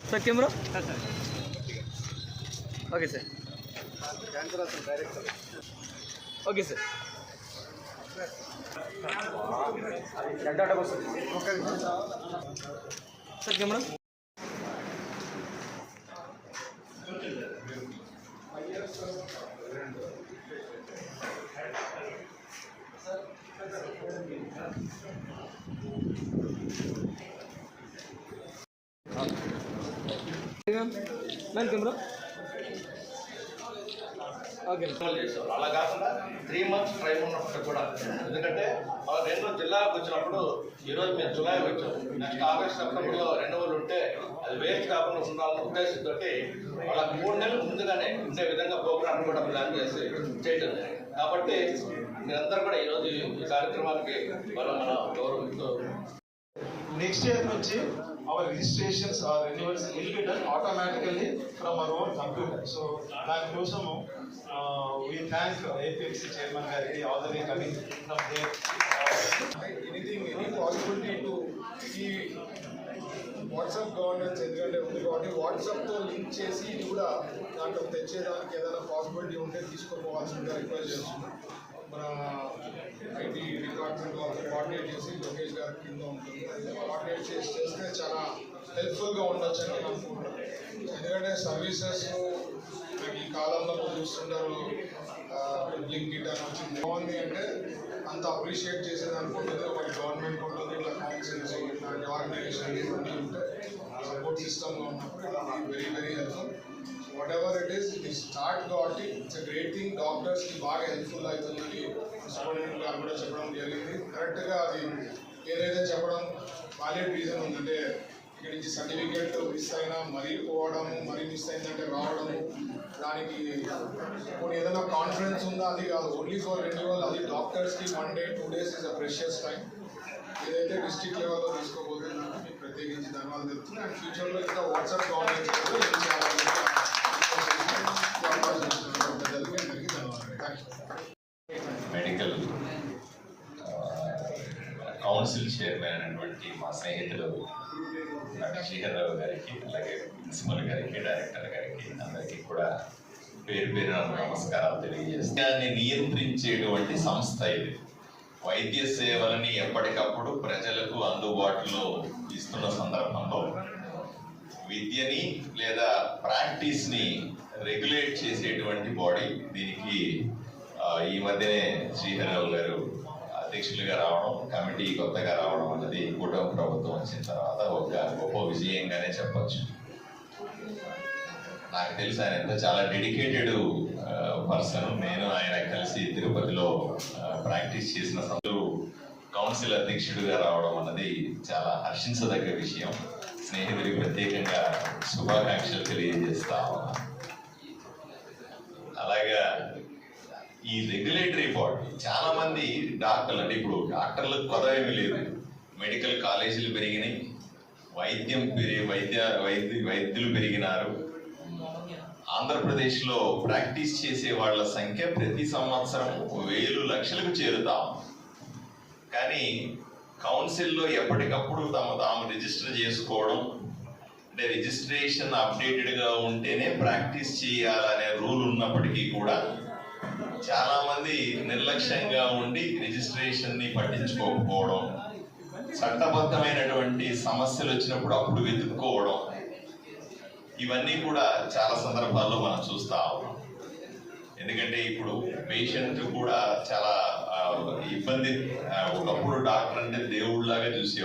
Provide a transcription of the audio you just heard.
Sir camera? Okay sir. Okay sir. Sir camera? Okay. అలా కాకుండా three months time ఉన్నప్పుడు కూడా ఎందుకంటే మన రెండు జిల్లాలకు వచ్చినప్పుడు ఈరోజు మేము జులై వచ్చాం నెక్స్ట్ ఆగస్ట్ సెప్టెంబర్లో రెన్యువల్ ఉంటే అది వేస్ట్ కాకుండా ఉండాలన్న ఉద్దేశంతో వాళ్ళకి మూడు నెలలు ముందుగానే ఉండే విధంగా ప్రోగ్రామ్ కూడా ప్లాన్ చేసి చేయడం జరిగింది కాబట్టి మీరందరూ కూడా ఈరోజు ఈ కార్యక్రమానికి మనం మన గౌరవంతో నెక్స్ట్ ఇయర్ నుంచి our registrations or renewals will be done automatically from our own computer so దానికోసము వీ థ్యాంక్ ఏపీఎస్సీ చైర్మన్ గారికి all the anything any possibility to ఈ వాట్సాప్ గవర్నెన్స్ ఎందుకంటే ఉంది కాబట్టి వాట్సాప్తో లింక్ చేసి ఇది కూడా దాంట్లో తెచ్చేదానికి ఏదైనా పాసిబిలిటీ ఉంటే తీసుకోపోవాల్సిందిగా రిక్వెస్ట్ చేస్తున్నాం. మన ఐటీ డిపార్ట్మెంట్ వాళ్ళతో కోఆర్డినేట్ చేసి లోకేష్ గారి కింద ఉంటుంది. కోఆర్డినేట్ చేసి చేస్తే చాలా హెల్ప్ఫుల్గా ఉండొచ్చు అని నేను అనుకుంటున్నాను. ఎందుకంటే సర్వీసెస్ ఈ కాలంలో చూస్తుంటారు బ్లింక్ గిటార్ వచ్చింది. బాగుంది అంటే అంత అప్రిషియేట్ చేసేది అనుకుంటుంది ఒకటి గవర్నమెంట్ ఉంటుంది ఇట్లా కౌన్సిల్స్ ఇట్లాంటి ఆర్గనైజేషన్ ఇవన్నీ ఉంటాయి సపోర్ట్ సిస్టమ్లో ఉన్నప్పుడు very very helpful whatever it is ఇది స్టార్ట్ కాబట్టి ఇట్స్ గ్రేట్ థింగ్ డాక్టర్స్కి బాగా హెల్ప్ఫుల్ అవుతుందని సూపరింటెండెంట్ గారు కూడా చెప్పడం జరిగింది. కరెక్ట్గా అది ఏదైతే చెప్పడం వాలిడ్ రీజన్ ఉందంటే ఇక్కడ నుంచి సర్టిఫికేట్ మిస్ అయినా మరీ పోవడము మరీ మిస్ అయిందంటే రావడము దానికి కొన్ని ఏదైనా కాన్ఫరెన్స్ ఉందా అది కాదు. ఓన్లీ ఫర్ రెన్యువల్ అది డాక్టర్స్కి one day two days is a precious time ఏదైతే డిస్ట్రిక్ట్ లెవెల్లో తీసుకోబోతుందో మీకు ప్రత్యేకించి ధన్యవాదాలు తెలుపుతుంది అండ్ ఫ్యూచర్లో ఇంకా WhatsApp governance medical council chairman అనేటువంటి మా స్నేహితులు శ్రీహర్రావు గారికి అలాగే ప్రిన్సిపల్ గారికి డైరెక్టర్ గారికి అందరికీ కూడా పేరు పేరు నమస్కారాలు తెలియజేస్తాన్ని నియంత్రించేటువంటి సంస్థ ఇది. వైద్య సేవలని ఎప్పటికప్పుడు ప్రజలకు అందుబాటులో ఇస్తున్న సందర్భంలో విద్యని లేదా ప్రాక్టీస్ని రెగ్యులేట్ చేసేటువంటి బాడీ దీనికి ఈ మధ్యనే శ్రీహరిరావు గారు అధ్యక్షులుగా రావడం కమిటీ కొత్తగా రావడం అన్నది కూటమి ప్రభుత్వం వచ్చిన తర్వాత ఒక గొప్ప విజయంగానే చెప్పచ్చు. నాకు తెలిసి ఆయన ఎంతో చాలా డెడికేటెడ్ పర్సన్. నేను ఆయన కలిసి తిరుపతిలో ప్రాక్టీస్ చేసిన సందర్భంలో కౌన్సిల్ అధ్యక్షుడిగా రావడం అన్నది చాలా హర్షించదగ్గ విషయం. స్నేహితుడికి ప్రత్యేకంగా శుభాకాంక్షలు తెలియజేస్తా ఉన్నాను అలాగా ఈ రెగ్యులేటరీ బాడీ చాలా మంది డాక్టర్లు అంటే ఇప్పుడు డాక్టర్లకు కొత్త లేదు. మెడికల్ కాలేజీలు పెరిగినాయి. వైద్యం పెరిగి వైద్య వైద్య వైద్యులు పెరిగినారు. ఆంధ్రప్రదేశ్లో ప్రాక్టీస్ చేసే వాళ్ళ సంఖ్య ప్రతి సంవత్సరం వేలు లక్షలకు చేరుతాం కానీ కౌన్సిల్లో ఎప్పటికప్పుడు తమ తాము రిజిస్టర్ చేసుకోవడం అంటే రిజిస్ట్రేషన్ అప్డేటెడ్గా ఉంటేనే ప్రాక్టీస్ చేయాలనే రూల్ ఉన్నప్పటికీ కూడా చాలా మంది నిర్లక్ష్యంగా ఉండి రిజిస్ట్రేషన్ని పట్టించుకోకపోవడం చట్టబద్ధమైనటువంటి సమస్యలు వచ్చినప్పుడు అప్పుడు వెతుక్కోవడం ఇవన్నీ కూడా చాలా సందర్భాల్లో మనం చూస్తా ఉన్నాం. ఎందుకంటే ఇప్పుడు పేషెంట్ కూడా చాలా ఇబ్బంది ఒకప్పుడు డాక్టర్ అంటే దేవుళ్ళలాగా చూసే